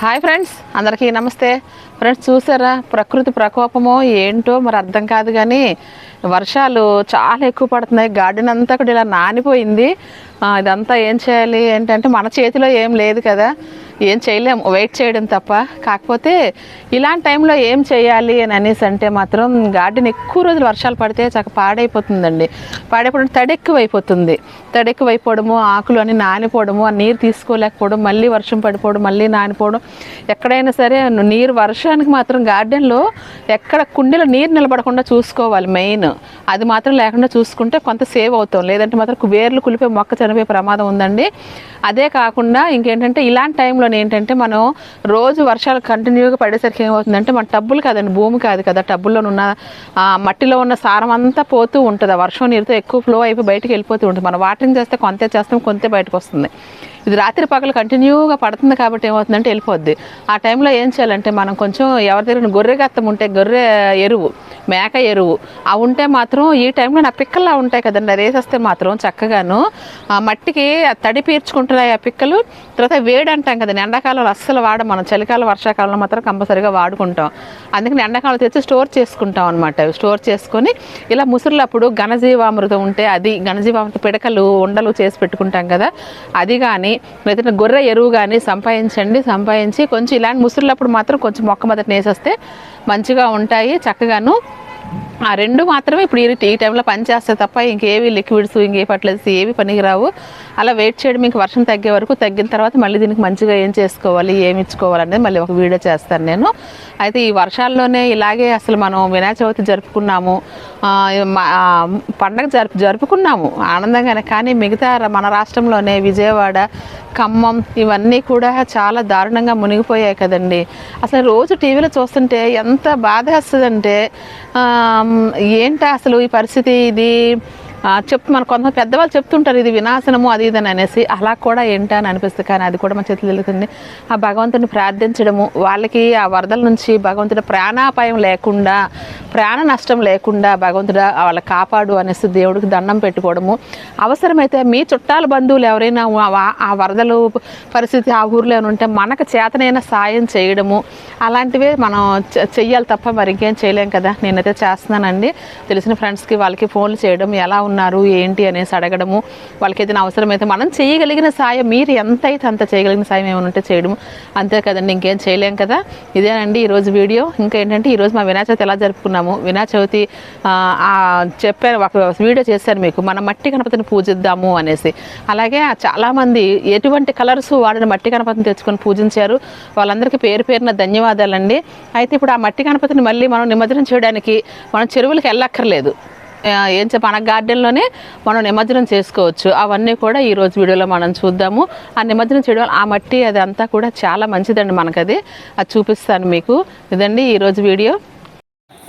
Hi friends అందరికీ నమస్తే. Friends చూసారా? ప్రకృతి ప్రకోపమో ఏంటో మరి అర్థం కాదు కానీ వర్షాలు చాలా ఎక్కువ పడుతున్నాయి. గార్డెన్ అంతా కూడా ఇలా నానిపోయింది. ఇదంతా ఏం చేయాలి? ఏంటంటే మన చేతిలో ఏం లేదు కదా. ఏం చేయలేము వెయిట్ చేయడం తప్ప. కాకపోతే ఇలాంటి టైంలో ఏం చేయాలి అని అనేసి అంటే మాత్రం గార్డెన్ ఎక్కువ రోజులు వర్షాలు పడితే చక్క పాడైపోతుందండి. పాడైపోవడం తడి ఎక్కువ అయిపోతుంది తడి ఎక్కువ అయిపోవడము ఆకులు అన్ని నానిపోవడము ఆ నీరు తీసుకోలేకపోవడం మళ్ళీ వర్షం పడిపోవడం మళ్ళీ నానిపోవడం. ఎక్కడైనా సరే నీరు వర్షానికి మాత్రం గార్డెన్లో ఎక్కడ కుండీలో నీరు నిలబడకుండా చూసుకోవాలి మెయిన్ అది మాత్రం లేకుండా చూసుకుంటే కొంత సేవ్ అవుతాం. లేదంటే మాత్రం వేర్లు కులిపోయి మొక్క చనిపోయే ప్రమాదం ఉందండి. అదే కాకుండా ఇంకేంటంటే ఇలాంటి టైంలో ఏంటంటే మనం రోజు వర్షాలు కంటిన్యూగా పడేసరికి ఏమవుతుందంటే మన టబ్బులు కాదండి భూమి కాదు కదా. టబ్బుల్లో ఉన్న మట్టిలో ఉన్న సారం అంతా పోతూ ఉంటుంది. ఆ వర్షం నీరుతో ఎక్కువ ఫ్లో అయిపోయి బయటకు వెళ్ళిపోతూ ఉంటుంది. మనం వాటరింగ్ చేస్తే కొంత చేస్తాం కొంత బయటకు వస్తుంది. ఇది రాత్రి పగలు కంటిన్యూగా పడుతుంది కాబట్టి ఏమవుతుందంటే వెళ్ళిపోద్ది. ఆ టైంలో ఏం చేయాలంటే మనం కొంచెం ఎవరి దగ్గర గొర్రె గత్తం ఉంటే గొర్రె ఎరువు మేక ఎరువు ఆ ఉంటే మాత్రం ఈ టైంలో నా పిక్కల్లా ఉంటాయి కదండి. అది వేసేస్తే మాత్రం చక్కగాను ఆ మట్టికి తడి పీర్చుకుంటున్నాయి ఆ పిక్కలు. తర్వాత వేడి అంటాం కదండి. ఎండాకాలంలో అస్సలు వాడ మనం. చలికాలం వర్షాకాలంలో మాత్రం కంపల్సరీగా వాడుకుంటాం. అందుకని ఎండాకాలం తెచ్చి స్టోర్ చేసుకుంటాం అనమాట స్టోర్ చేసుకొని ఇలా ముసురులప్పుడు ఘనజీవామృతం ఉంటే అది ఘనజీవామృత పిడకలు ఉండలు చేసి పెట్టుకుంటాం కదా. అది కానీ లేదంటే గొర్రె ఎరువు కానీ సంపాదించండి సంపాదించి కొంచెం ఇలాంటి ముసురులప్పుడు మాత్రం కొంచెం మొక్క మొదట వేసేస్తే మంచిగా ఉంటాయి చక్కగాను ఆ రెండు మాత్రమే ఇప్పుడు ఈ- ఈ టైంలో పనిచేస్తే తప్ప ఇంకేవి లిక్విడ్స్ ఇంకే ఫర్టిలైజర్స్ ఏవి పనికిరావు అలా వెయిట్ చేయడం మీకు వర్షం తగ్గే వరకు తగ్గిన తర్వాత మళ్ళీ దీనికి మంచిగా ఏం చేసుకోవాలి ఏమి ఇచ్చుకోవాలి అనేది మళ్ళీ ఒక వీడియో చేస్తాను నేను. అయితే ఈ వర్షాల్లోనే ఇలాగే అసలు మనం వినాయక చవితి జరుపుకున్నాము పండగ జరుపు జరుపుకున్నాము ఆనందంగానే. కానీ మిగతా మన రాష్ట్రంలోనే విజయవాడ ఖమ్మం ఇవన్నీ కూడా చాలా దారుణంగా మునిగిపోయాయి కదండి. అసలు రోజు టీవీలో చూస్తుంటే ఎంత బాధ వస్తుందంటే ఏంటా అసలు ఈ పరిస్థితి ఇది? ఆ, మన కొంతమంది పెద్దవాళ్ళు చెప్తుంటారు ఇది వినాశనము అది ఇది అని అనేసి. అలా కూడా ఏంటా అని అనిపిస్తుంది. కానీ అది కూడా మన చేతులు తెలుస్తుంది ఆ భగవంతుని ప్రార్థించడము వాళ్ళకి ఆ వరదల నుంచి భగవంతుడి ప్రాణాపాయం లేకుండా ప్రాణ నష్టం లేకుండా భగవంతుడు వాళ్ళ కాపాడు అనేసి దేవుడికి దండం పెట్టుకోవడము. అవసరమైతే మీ చుట్టాల బంధువులు ఎవరైనా ఆ- వరదలు పరిస్థితి ఆ ఊర్లో ఉంటే మనకు చేతనైన సాయం చేయడము. అలాంటివే మనం చె- చెయ్యాలి తప్ప మరి ఇంకేం చేయలేం కదా. నేనైతే చేస్తున్నానండి. తెలిసిన ఫ్రెండ్స్కి వాళ్ళకి ఫోన్లు చేయడం ఎలా ఉన్నారు ఏంటి అనేసి అడగడము వాళ్ళకి ఏదైనా అవసరమైతే మనం చేయగలిగిన సాయం మీరు ఎంత అయితే అంత చేయగలిగిన సాయం ఏమైనా ఉంటే చేయడం అంతే కదండి ఇంకేం చేయలేం కదా. ఇదేనండి ఈరోజు వీడియో. ఇంకా ఏంటంటే ఈరోజు మా వినాయక చవితి ఎలా జరుపుకున్నాము. వినాయక చవితి చెప్పాను ఒక వీడియో చేశాను మీకు. మన మట్టి గణపతిని పూజిద్దాము అనేసి. అలాగే చాలామంది ఎటువంటి కలర్స్ వాడిన మట్టి గణపతిని తెచ్చుకొని పూజించారు. వాళ్ళందరికీ పేరు పేరున ధన్యవాదాలండి. అయితే ఇప్పుడు ఆ మట్టి గణపతిని మళ్ళీ మనం నిమజ్జనం చేయడానికి మనం చెరువులకు వెళ్ళక్కర్లేదు. ఏం చెప్ప మన గార్డెన్లోనే మనం నిమజ్జనం చేసుకోవచ్చు. అవన్నీ కూడా ఈరోజు వీడియోలో మనం చూద్దాము. ఆ నిమజ్జనం చేయడం వల్ల ఆ మట్టి అది అంతా కూడా చాలా మంచిదండి మనకది. అది చూపిస్తాను మీకు. ఇదండి ఈరోజు వీడియో.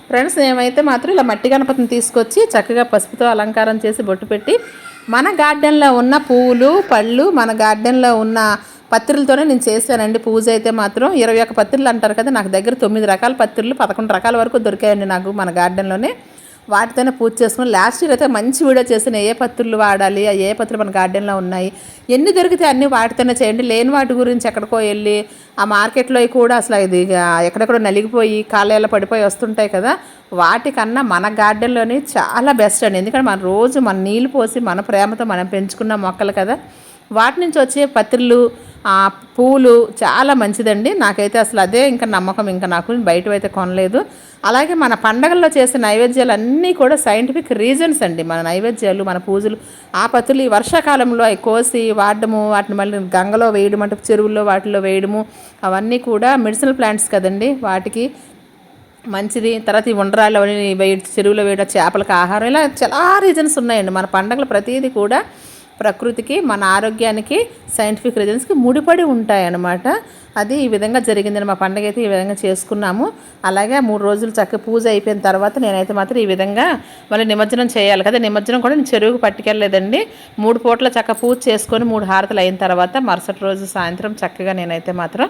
ఫ్రెండ్స్ మేమైతే మాత్రం ఇలా మట్టి గణపతిని తీసుకొచ్చి చక్కగా పసుపుతో అలంకారం చేసి బొట్టు పెట్టి మన గార్డెన్లో ఉన్న పువ్వులు పళ్ళు మన గార్డెన్లో ఉన్న పత్రులతోనే నేను చేశానండి. పూజ అయితే మాత్రం ఇరవై ఒక్క పత్రులు అంటారు కదా నాకు దగ్గర తొమ్మిది రకాల పత్రులు పదకొండు రకాల వరకు దొరికాయండి నాకు మన గార్డెన్లోనే. వాటితోనే పూజ చేసుకుని లాస్ట్ ఇయర్ అయితే మంచి వీడియో చేసిన ఏ పత్రులు వాడాలి ఆ ఏ పత్రులు మన గార్డెన్లో ఉన్నాయి ఎన్ని దొరికితే అన్ని వాటితోనే చేయండి. లేని వాటి గురించి ఎక్కడికో వెళ్ళి ఆ మార్కెట్లో కూడా అసలు ఇది ఎక్కడెక్కడ ఎక్కడెక్కడో నలిగిపోయి కాలేళ్ళ పడిపోయి వస్తుంటాయి కదా వాటికన్నా మన గార్డెన్లోని చాలా బెస్ట్ అండి. ఎందుకంటే మన రోజు మన నీళ్ళు పోసి మన ప్రేమతో మనం పెంచుకున్న మొక్కలు కదా. వాటి నుంచి వచ్చే పత్రులు ఆ పూలు చాలా మంచిదండి. నాకైతే అసలు అదే ఇంకా నమ్మకం. ఇంకా నాకు బయట అయితే కొనలేదు. అలాగే మన పండగల్లో చేసే నైవేద్యాలు అన్నీ కూడా సైంటిఫిక్ రీజన్స్ అండి. మన నైవేద్యాలు మన పూజలు ఆ పత్తులు ఈ వర్షాకాలంలో అవి కోసి వాడడము వాటిని మళ్ళీ గంగలో వేయడం అంటే చెరువుల్లో వాటిలో వేయడము అవన్నీ కూడా మెడిసినల్ ప్లాంట్స్ కదండి. వాటికి మంచిది. తర్వాత ఈ ఉండరాళ్ళు అవన్నీ వేయ చెరువులో వేయడం చేపలకు ఆహారం ఇలా చాలా రీజన్స్ ఉన్నాయండి. మన పండగలు ప్రతిదీ కూడా ప్రకృతికి మన ఆరోగ్యానికి సైంటిఫిక్ రీజన్స్కి ముడిపడి ఉంటాయన్నమాట. అది ఈ విధంగా జరిగిందని మా పండగ అయితే ఈ విధంగా చేసుకున్నాము. అలాగే మూడు రోజులు చక్కగా పూజ అయిపోయిన తర్వాత నేనైతే మాత్రం ఈ విధంగా మళ్ళీ నిమజ్జనం చేయాలి కదా. నిమజ్జనం కూడా నేను చెరువుకు పట్టుకెళ్ళలేదండి. మూడు పూట్ల చక్కగా పూజ చేసుకొని మూడు హారతలు అయిన తర్వాత మరుసటి రోజు సాయంత్రం చక్కగా నేనైతే మాత్రం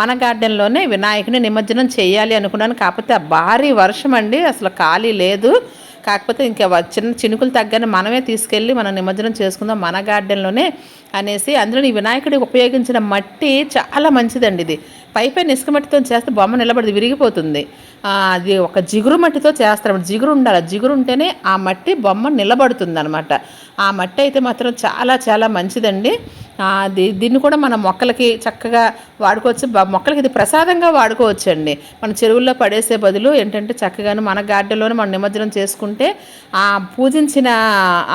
మన గార్డెన్లోనే వినాయకుని నిమజ్జనం చేయాలి అనుకున్నాను. కాకపోతే ఆ భారీ వర్షం అండి అసలు ఖాళీ లేదు. కాకపోతే ఇంకా చిన్న చినుకులు తగ్గని మనమే తీసుకెళ్ళి మనం నిమజ్జనం చేసుకుందాం మన గార్డెన్లోనే అనేసి అందులో ఈ వినాయకుడి ఉపయోగించిన మట్టి చాలా మంచిదండి ఇది. పైపై ఇసుక మట్టితో చేస్తే బొమ్మ నిలబడి విరిగిపోతుంది. అది ఒక జిగురు మట్టితో చేస్తారు జిగురు ఉండాలి. జిగురు ఉంటేనే ఆ మట్టి బొమ్మ నిలబడుతుంది అనమాట ఆ మట్టి అయితే మాత్రం చాలా చాలా మంచిదండి. దీన్ని కూడా మన మొక్కలకి చక్కగా వాడుకోవచ్చు. మొక్కలకి ఇది ప్రసాదంగా వాడుకోవచ్చు అండి మన చెరువుల్లో పడేసే బదులు ఏంటంటే చక్కగాను మన గార్డెన్లోనే మనం నిమజ్జనం చేసుకుంటే ఆ పూజించిన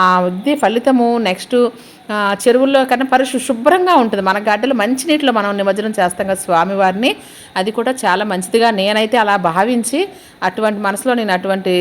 ఆ ఇది ఫలితము నెక్స్ట్ చెరువుల్లో కన్నా పరిశు శుభ్రంగా ఉంటుంది. మన గడ్డలు మంచినీటిలో మనం నిమజ్జనం చేస్తాం కదా స్వామివారిని. అది కూడా చాలా మంచిదిగా నేనైతే అలా భావించి అటువంటి మనసులో నేను అటువంటి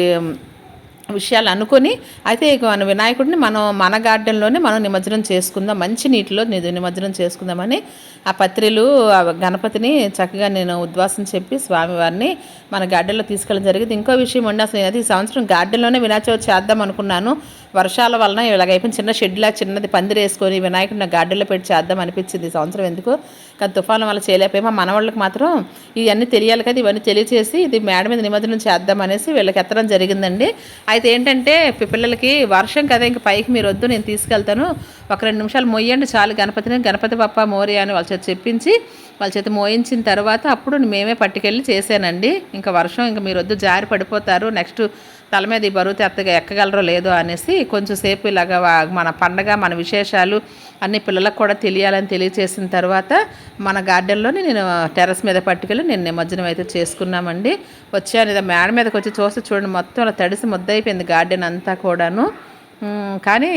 విషయాలు అనుకొని అయితే ఇక మన వినాయకుడిని మనం మన గార్డెన్లోనే మనం నిమజ్జనం చేసుకుందాం మంచి నీటిలో నిమజ్జనం చేసుకుందామని ఆ పత్రిలు ఆ గణపతిని చక్కగా నేను ఉద్వాసం చెప్పి స్వామివారిని మన గార్డెన్లో తీసుకెళ్ళడం జరిగింది. ఇంకో విషయం ఉండి అసలు అది ఈ సంవత్సరం గార్డెన్లోనే వినాయక చవితి చేద్దాం అనుకున్నాను. వర్షాల వలన ఇలాగైపోయింది. చిన్న షెడ్లా చిన్నది పందిరి వేసుకొని వినాయకుడిని గార్డెన్లో పెట్టి చేద్దాం అనిపించింది ఈ సంవత్సరం ఎందుకు? కానీ తుఫాను వల్ల చేయలేకపోయి మా మనవాళ్ళకి మాత్రం ఇవన్నీ తెలియాలి కదా ఇవన్నీ తెలియచేసి ఇది మేడ మీద నిమజ్జనం చేద్దాం అనేసి వీళ్ళకి ఎత్తడం జరిగిందండి. అయితే ఏంటంటే పిల్లలకి వర్షం కదా ఇంక పైకి మీరు వద్దు నేను తీసుకెళ్తాను. ఒక రెండు నిమిషాలు మొయ్యండి చాలు. గణపతిని గణపతి పప్ప మోరి అని వాళ్ళ చేత చెప్పించి వాళ్ళ చేత మోయించిన తర్వాత అప్పుడు మేమే పట్టుకెళ్ళి చేశానండి. ఇంకా వర్షం ఇంకా మీరు వద్దు జారి పడిపోతారు. నెక్స్ట్ తల మీద ఈ బరువు తెత్తగా ఎక్కగలరో లేదో అనేసి కొంచెం సేపు ఇలాగ మన పండగ మన విశేషాలు అన్ని పిల్లలకు కూడా తెలియాలని తెలియచేసిన తర్వాత మన గార్డెన్లోనే నేను టెర్రస్ మీద పట్టుకెళ్ళి నేను నిమజ్జనం అయితే చేసుకున్నామండి. వచ్చాను ఇదా మేడ మీదకి వచ్చి చూస్తే చూడండి మొత్తం అలా తడిసి ముద్దయిపోయింది గార్డెన్ అంతా కూడాను. కానీ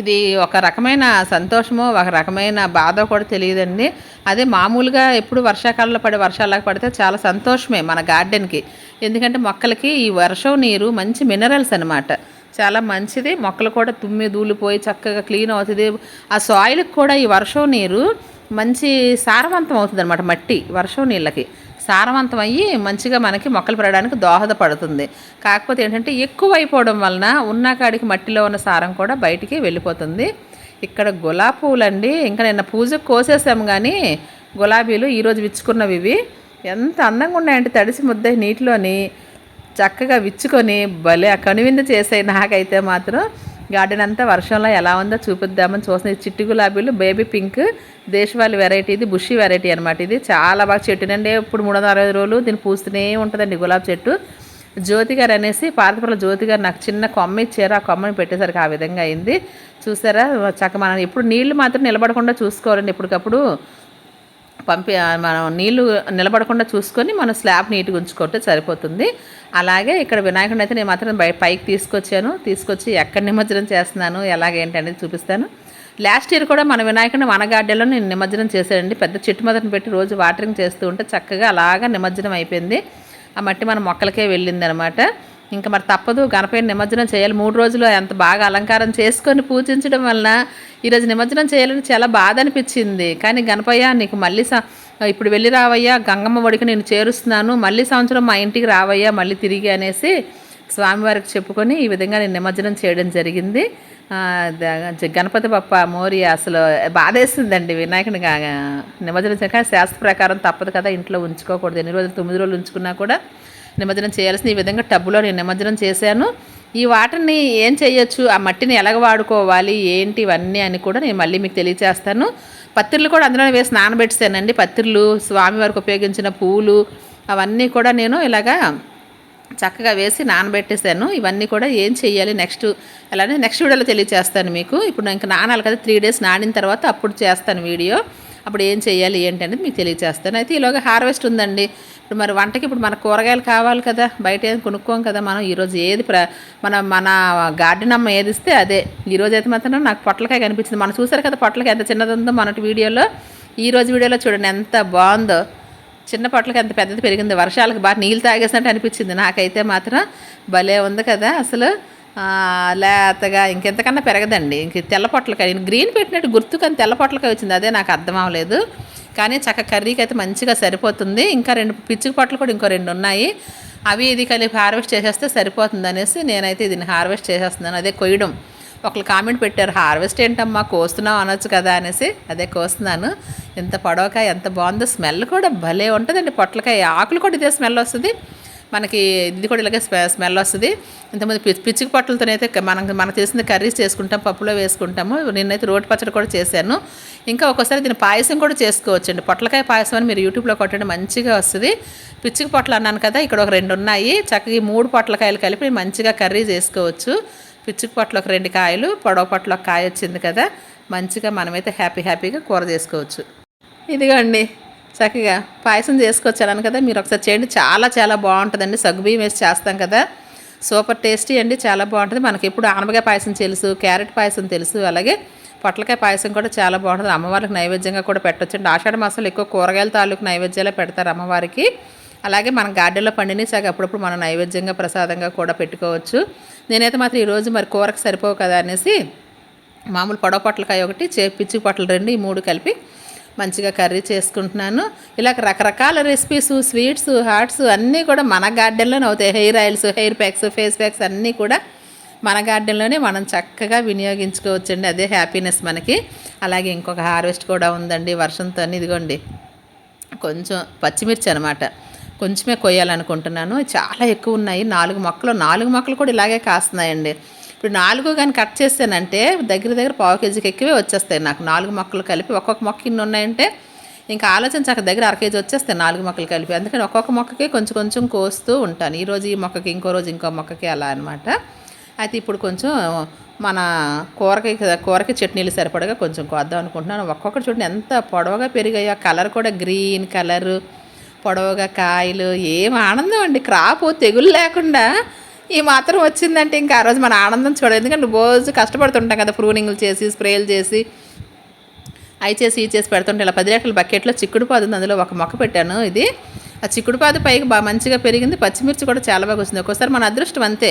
ఇది ఒక రకమైన సంతోషమో ఒక రకమైన బాధ కూడా తెలియదండి. అదే మామూలుగా ఎప్పుడు వర్షాకాలంలో పడే వర్షాలకు పడితే చాలా సంతోషమే మన గార్డెన్కి. ఎందుకంటే మొక్కలకి ఈ వర్షం నీరు మంచి మినరల్స్ అనమాట చాలా మంచిది. మొక్కలు కూడా తుమ్మి దూలిపోయి చక్కగా క్లీన్ అవుతుంది. ఆ సాయిల్కి కూడా ఈ వర్షం నీరు మంచి సారవంతం అవుతుంది అనమాట మట్టి వర్షం నీళ్ళకి. సారవంతం అయ్యి మంచిగా మనకి మొక్కలు పెరగడానికి దోహదపడుతుంది. కాకపోతే ఏంటంటే ఎక్కువ అయిపోవడం వలన ఉన్న కాడికి మట్టిలో ఉన్న సారం కూడా బయటికి వెళ్ళిపోతుంది. ఇక్కడ గులాబీ పూలండి. ఇంకా నిన్న పూజకు కోసేసాము కానీ గులాబీలు ఈరోజు విచ్చుకున్నవి ఇవి. ఎంత అందంగా ఉన్నాయంటే తడిసి ముద్ద నీటిలోని చక్కగా విచ్చుకొని భలే కనువిందు చేసాయి నాకైతే మాత్రం. గార్డెన్ అంతా వర్షంలో ఎలా ఉందో చూపిద్దామని చూసిన చిట్టి గులాబీలు బేబీ పింక్ దేశవాళి వెరైటీ ఇది బుషి వెరైటీ అనమాట ఇది. చాలా బాగా చెట్టు నుండి. ఇప్పుడు మూడు వందల అరవై రోజులు దీన్ని పూస్తూనే ఉంటుందండి గులాబీ చెట్టు. జ్యోతి గారు అనేసి పాతపురం జ్యోతి గారు నాకు చిన్న కొమ్మ ఇచ్చారు. ఆ కొమ్మని పెట్టేసరికి ఆ విధంగా అయింది. చూసారా? చక్క మనం ఎప్పుడు నీళ్ళు మాత్రం నిలబడకుండా చూసుకోవాలండి ఎప్పటికప్పుడు. పంపి మనం నీళ్ళు నిలబడకుండా చూసుకొని మనం స్లాబ్ నీట్గా ఉంచుకుంటే సరిపోతుంది. అలాగే ఇక్కడ వినాయకుడిని అయితే నేను మాత్రం బయ పైకి తీసుకొచ్చాను. తీసుకొచ్చి ఎక్కడ నిమజ్జనం చేస్తున్నాను ఎలాగేంటనేది చూపిస్తాను. లాస్ట్ ఇయర్ కూడా మన వినాయకుడిని మన గార్డెన్లో నేను నిమజ్జనం చేశానండి. పెద్ద చెట్టు మొదటిని పెట్టి రోజు వాటరింగ్ చేస్తూ ఉంటే చక్కగా అలాగా నిమజ్జనం అయిపోయింది. ఆ మట్టి మన మొక్కలకే వెళ్ళింది అనమాట ఇంకా మరి తప్పదు గణపయ్య నిమజ్జనం చేయాలి. మూడు రోజులు ఎంత బాగా అలంకారం చేసుకొని పూజించడం వలన ఈరోజు నిమజ్జనం చేయాలని చాలా బాధ అనిపించింది. కానీ గణపయ్య నీకు మళ్ళీ స- ఇప్పుడు వెళ్ళి రావయ్యా గంగమ్మ ఒడికి నేను చేరుస్తున్నాను. మళ్ళీ సంవత్సరం మా ఇంటికి రావయ్యా మళ్ళీ తిరిగి అనేసి స్వామివారికి చెప్పుకొని ఈ విధంగా నేను నిమజ్జనం చేయడం జరిగింది. గణపతి బప్ప మోరి అసలు బాధేసిందండి వినాయకుని నిమజ్జనం చేయక. కానీ శాస్త్ర ప్రకారం తప్పదు కదా ఇంట్లో ఉంచుకోకూడదు. ఎన్ని రోజులు తొమ్మిది రోజులు ఉంచుకున్నా కూడా నిమజ్జనం చేయాల్సిన ఈ విధంగా టబ్బులో నేను నిమజ్జనం చేశాను. ఈ వాటర్ని ఏం చేయొచ్చు? ఆ మట్టిని ఎలాగ వాడుకోవాలి? ఏంటి ఇవన్నీ అని కూడా నేను మళ్ళీ మీకు తెలియచేస్తాను. పత్తిర్లు కూడా అందులో వేసి నానబెట్టానండి పత్తిర్లు స్వామివారికి ఉపయోగించిన పూలు అవన్నీ కూడా నేను ఇలాగా చక్కగా వేసి నానబెట్టేసాను ఇవన్నీ కూడా ఏం చేయాలి? నెక్స్ట్ అలానే నెక్స్ట్ వీడియోలో తెలియచేస్తాను మీకు. ఇప్పుడు ఇంకా నానాలి కదా త్రీ డేస్ నానిన తర్వాత అప్పుడు చేస్తాను వీడియో. అప్పుడు ఏం చేయాలి ఏంటి అనేది మీకు తెలియచేస్తాను. అయితే ఈలోగా హార్వెస్ట్ ఉందండి. ఇప్పుడు మరి వంటకి ఇప్పుడు మన కూరగాయలు కావాలి కదా బయట ఏం కొనుక్కోం కదా మనం ఈరోజు ఏది ప్ర మన మన గార్డెన్ అమ్మ ఏది ఇస్తే అదే. ఈరోజు అయితే మాత్రం నాకు పొట్లకాయ కనిపించింది. మనం చూసారు కదా పొట్లకాయ ఎంత చిన్నది ఉందో మనటి వీడియోలో. ఈరోజు వీడియోలో చూడండి ఎంత బాగుందో. చిన్న పొట్లకి ఎంత పెద్దది పెరిగింది. వర్షాలకు బాగా నీళ్ళు తాగేసినట్టు అనిపించింది. నాకైతే మాత్రం భలే ఉంది కదా అసలు. లేతగా ఇంకెంతకన్నా పెరగదండి. ఇంక తెల్ల పొట్లకాయ గ్రీన్ పెట్టినట్టు గుర్తు కానీ తెల్ల పొట్లకాయ వచ్చింది. అదే నాకు అర్థం అవ్వలేదు. కానీ చక్క కర్రీకి అయితే మంచిగా సరిపోతుంది. ఇంకా రెండు పిచ్చుక పొట్లు కూడా ఇంకో రెండు ఉన్నాయి. అవి ఇది కలిపి హార్వెస్ట్ చేసేస్తే సరిపోతుంది అనేసి నేనైతే దీన్ని హార్వెస్ట్ చేసేస్తున్నాను. అదే కొయ్యడం. ఒకళ్ళు కామెంట్ పెట్టారు హార్వెస్ట్ ఏంటమ్మా? కోస్తున్నావు అనొచ్చు కదా అనేసి. అదే కోస్తున్నాను. ఎంత పొడవకాయ ఎంత బాగుందో స్మెల్ కూడా భలే ఉంటుందండి. పొట్లకాయ ఆకులు కూడా ఇదే స్మెల్ వస్తుంది. మనకి ఇది కూడా ఇలాగే స్మె స్మెల్ వస్తుంది. ఇంతమంది పిచ్చి పిచ్చికి పొట్టలతోనైతే మనం మనకు తెలిసిన కర్రీస్ చేసుకుంటాం పప్పులో వేసుకుంటాము. నిన్నైతే రోటి పచ్చడి కూడా చేశాను. ఇంకా ఒక్కోసారి దీని పాయసం కూడా చేసుకోవచ్చండి. పొట్లకాయ పాయసం అని మీరు యూట్యూబ్లో కొట్టండి మంచిగా వస్తుంది. పిచ్చికి పొట్టలు అన్నాను కదా ఇక్కడ ఒక రెండు ఉన్నాయి. చక్కగా ఈ మూడు పొట్లకాయలు కలిపి మంచిగా కర్రీ చేసుకోవచ్చు. పిచ్చికి పొట్లు ఒక రెండు కాయలు పొడవ పొట్టలు ఒక కాయ వచ్చింది కదా మంచిగా మనమైతే హ్యాపీ హ్యాపీగా కూర చేసుకోవచ్చు. ఇదిగోండి. చక్కగా పాయసం చేసుకొచ్చాను కదా మీరు ఒకసారి చేయండి. చాలా చాలా బాగుంటుందండి. సగ్గుబియ్యం వేసి చేస్తాం కదా. సూపర్ టేస్టీ అండి. చాలా బాగుంటుంది. మనకి ఎప్పుడు ఆనపకాయ పాయసం తెలుసు క్యారెట్ పాయసం తెలుసు అలాగే పొట్లకాయ పాయసం కూడా చాలా బాగుంటుంది. అమ్మవారికి నైవేద్యంగా కూడా పెట్టొచ్చండి. ఆషాఢ మాసంలో ఎక్కువ కూరగాయల తాలూకు నైవేద్యాలే పెడతారు అమ్మవారికి. అలాగే మన గార్డెన్లో పండిని సగ అప్పుడప్పుడు మనం నైవేద్యంగా ప్రసాదంగా కూడా పెట్టుకోవచ్చు. నేనైతే మాత్రం ఈరోజు మరి కూరకు సరిపోవు కదా అనేసి మామూలు పొడవ పొట్లకాయ ఒకటి చే పిచ్చి పొట్టలు రెండు ఈ మూడు కలిపి మంచిగా కర్రీ చేసుకుంటున్నాను. ఇలా రకరకాల రెసిపీస్ స్వీట్స్ హాట్స్ అన్నీ కూడా మన గార్డెన్లోనే అవుతాయి. Hair oils hair packs face packs అన్నీ కూడా మన గార్డెన్లోనే మనం చక్కగా వినియోగించుకోవచ్చండి. అదే హ్యాపీనెస్ మనకి. అలాగే ఇంకొక హార్వెస్ట్ కూడా ఉందండి వర్షంతో. ఇదిగోండి. కొంచెం పచ్చిమిర్చి అనమాట కొంచెమే కొయ్యాలనుకుంటున్నాను. చాలా ఎక్కువ ఉన్నాయి. నాలుగు మొక్కలు నాలుగు మొక్కలు కూడా ఇలాగే కాస్తున్నాయండి. ఇప్పుడు నాలుగు కానీ కట్ చేస్తానంటే దగ్గర దగ్గర పావు కేజీకి ఎక్కువే వచ్చేస్తాయి నాకు. నాలుగు మొక్కలు కలిపి ఒక్కొక్క మొక్క ఇన్ని ఉన్నాయంటే ఇంకా ఆలోచించాక దగ్గర అర కేజీ వచ్చేస్తాయి నాలుగు మొక్కలు కలిపి. అందుకని ఒక్కొక్క మొక్కకి కొంచెం కొంచెం కోస్తూ ఉంటాను. ఈరోజు ఈ మొక్కకి ఇంకో రోజు ఇంకో మొక్కకి అలా అనమాట అయితే ఇప్పుడు కొంచెం మన కూరకి కూరకి చట్నీలు సరిపడగా కొంచెం కోద్దాం అనుకుంటున్నాను. ఒక్కొక్కటి చూడండి ఎంత పొడవగా పెరిగాయో కలర్ కూడా గ్రీన్ కలరు పొడవుగా కాయలు ఏం ఆనందం అండి. క్రాపు తెగులు లేకుండా ఈ మాత్రం వచ్చిందంటే ఇంకా ఆ రోజు మన ఆనందం చూడదు ఎందుకంటే రోజు కష్టపడుతుంటాం కదా ప్రూనింగ్లు చేసి స్ప్రేలు చేసి అవి చేసి ఇవి చేసి పెడుతుంటే ఇలా పది లీటర్ల బకెట్లో చిక్కుడు పాదు ఉంది అందులో ఒక మొక్క పెట్టాను ఇది. ఆ చిక్కుడు పాదు పైకి బాగా మంచిగా పెరిగింది. పచ్చిమిర్చి కూడా చాలా బాగా వచ్చింది. ఒక్కోసారి మన అదృష్టం అంతే.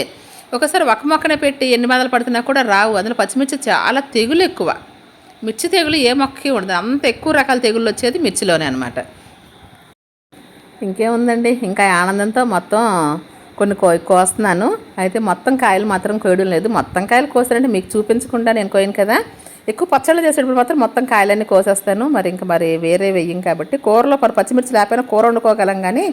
ఒకసారి ఒక మొక్కనే పెట్టి ఎన్ని బాధలు పడుతున్నా కూడా రావు. అందులో పచ్చిమిర్చి చాలా తెగులు ఎక్కువ. మిర్చి తెగులు ఏ మొక్కకి ఉండదు. అంత ఎక్కువ రకాల తెగుళ్ళు వచ్చేది మిర్చిలోనే అనమాట ఇంకేముందండి? ఇంకా ఆనందంతో మొత్తం కొన్ని కో కోస్తున్నాను. అయితే మొత్తం కాయలు మాత్రం కోయడం లేదు. మొత్తం కాయలు కోసారంటే మీకు చూపించకుండా నేను కోయను కదా. ఎక్కువ పచ్చళ్ళు చేసేటప్పుడు మాత్రం మొత్తం కాయలన్నీ కోసేస్తాను. మరి ఇంకా మరి వేరే వెయ్యం కాబట్టి. కూరలో పరి పచ్చిమిర్చి లేకపోయినా కూర వండుకోగలం కానీ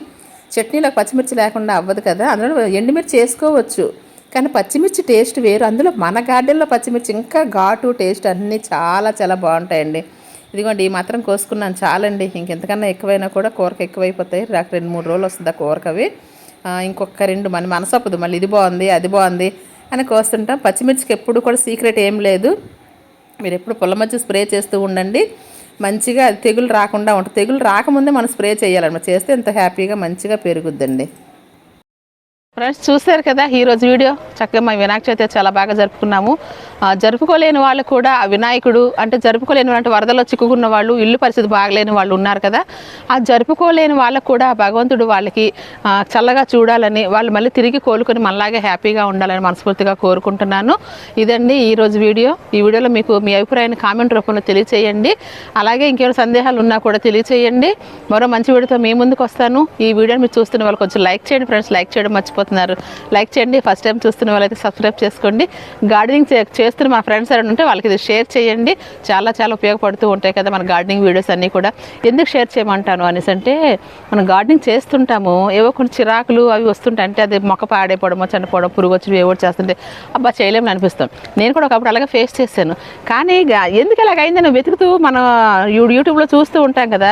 చట్నీలో పచ్చిమిర్చి లేకుండా అవ్వదు కదా. అందులో ఎండుమిర్చి వేసుకోవచ్చు. కానీ పచ్చిమిర్చి టేస్ట్ వేరు. అందులో మన గార్డెన్లో పచ్చిమిర్చి ఇంకా ఘాటు టేస్ట్ అన్నీ చాలా చాలా బాగుంటాయండి. ఇదిగోండి ఈ మాత్రం కోసుకున్నాను. చాలండి. ఇంకెంతకన్నా ఎక్కువైనా కూడా కూరకు ఎక్కువైపోతాయి. నాకు రెండు మూడు రోజులు వస్తుంది ఆ కూరకవి. ఇంకొక రెండు మన మనసొప్పదు మళ్ళీ ఇది బాగుంది అది బాగుంది అని కోస్తుంటాం. పచ్చిమిర్చికి ఎప్పుడు కూడా సీక్రెట్ ఏం లేదు. మీరు ఎప్పుడు పొల మధ్య స్ప్రే చేస్తూ ఉండండి. మంచిగా అది తెగులు రాకుండా ఉంటుంది తెగులు రాకముందే మనం స్ప్రే చేయాలన్నమాట. చేస్తే ఎంత హ్యాపీగా మంచిగా పెరుగుద్దండి. ఫ్రెండ్స్ చూశారు కదా ఈరోజు వీడియో. చక్కగా మా వినాయక చవితి చాలా బాగా జరుపుకున్నాము. జరుపుకోలేని వాళ్ళు కూడా ఆ వినాయకుడు అంటే జరుపుకోలేని అంటే వరదలో చిక్కుకున్న వాళ్ళు ఇల్లు పరిస్థితి బాగలేని వాళ్ళు ఉన్నారు కదా. ఆ జరుపుకోలేని వాళ్ళకు కూడా భగవంతుడు వాళ్ళకి చల్లగా చూడాలని వాళ్ళు మళ్ళీ తిరిగి కోలుకొని మనలాగే హ్యాపీగా ఉండాలని మనస్ఫూర్తిగా కోరుకుంటున్నాను. ఇదండి ఈరోజు వీడియో. ఈ వీడియోలో మీకు మీ అభిప్రాయాన్ని కామెంట్ రూపంలో తెలియచేయండి. అలాగే ఇంకేమైనా సందేహాలు ఉన్నా కూడా తెలియచేయండి. మరో మంచి వీడియోతో మీ ముందుకు వస్తాను. ఈ వీడియోని మీరు చూస్తున్న వాళ్ళు కొంచెం లైక్ చేయండి ఫ్రెండ్స్. లైక్ చేయడం మర్చిపోతున్నారు లైక్ చేయండి ఫస్ట్ టైం చూస్తున్న వాళ్ళైతే సబ్స్క్రైబ్ చేసుకోండి. గార్డెనింగ్ చేస్తున్న మా ఫ్రెండ్స్ ఎవరైనా ఉంటే వాళ్ళకి ఇది షేర్ చేయండి. చాలా చాలా ఉపయోగపడుతూ ఉంటాయి కదా మన గార్డెనింగ్ వీడియోస్ అన్నీ కూడా. ఎందుకు షేర్ చేయమంటాను అనేసి అంటే మనం గార్డెనింగ్ చేస్తుంటాము. ఏవో కొన్ని చిరాకులు అవి వస్తుంటాయి. అంటే అది మొక్క పాడైపోవడమో చనిపోవడం పురుగు వచ్చి ఏవో చేస్తుంటే అబ్బా చేయలేమని అనిపిస్తాం నేను కూడా ఒకప్పుడు అలాగే ఫేస్ చేశాను. కానీ ఇక ఎందుకు ఇలాగైందని నువ్వు వెతుకుతూ మన యూట్యూబ్లో చూస్తూ ఉంటాం కదా.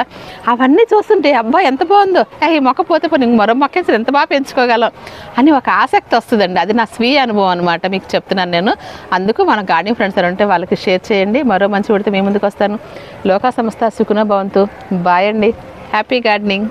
అవన్నీ చూస్తుంటే అబ్బా ఎంత బాగుందో. ఏ, ఈ మొక్క పోతే పోనీ మరో మొక్క వేసి ఎంత బాగా పెంచుకోగలం? అని ఒక ఆసక్తి వస్తుందండి. అది నా స్వీయ అనుభవం అనమాట మీకు చెప్తున్నాను నేను. అందుకు మన గార్డెన్ ఫ్రెండ్స్ ఉంటే వాళ్ళకి షేర్ చేయండి. మరో మంచి పెడితే మీ ముందుకు వస్తాను. లోకా సంస్థ సుఖన భవంతు. బాయ్ అండి. Happy gardening.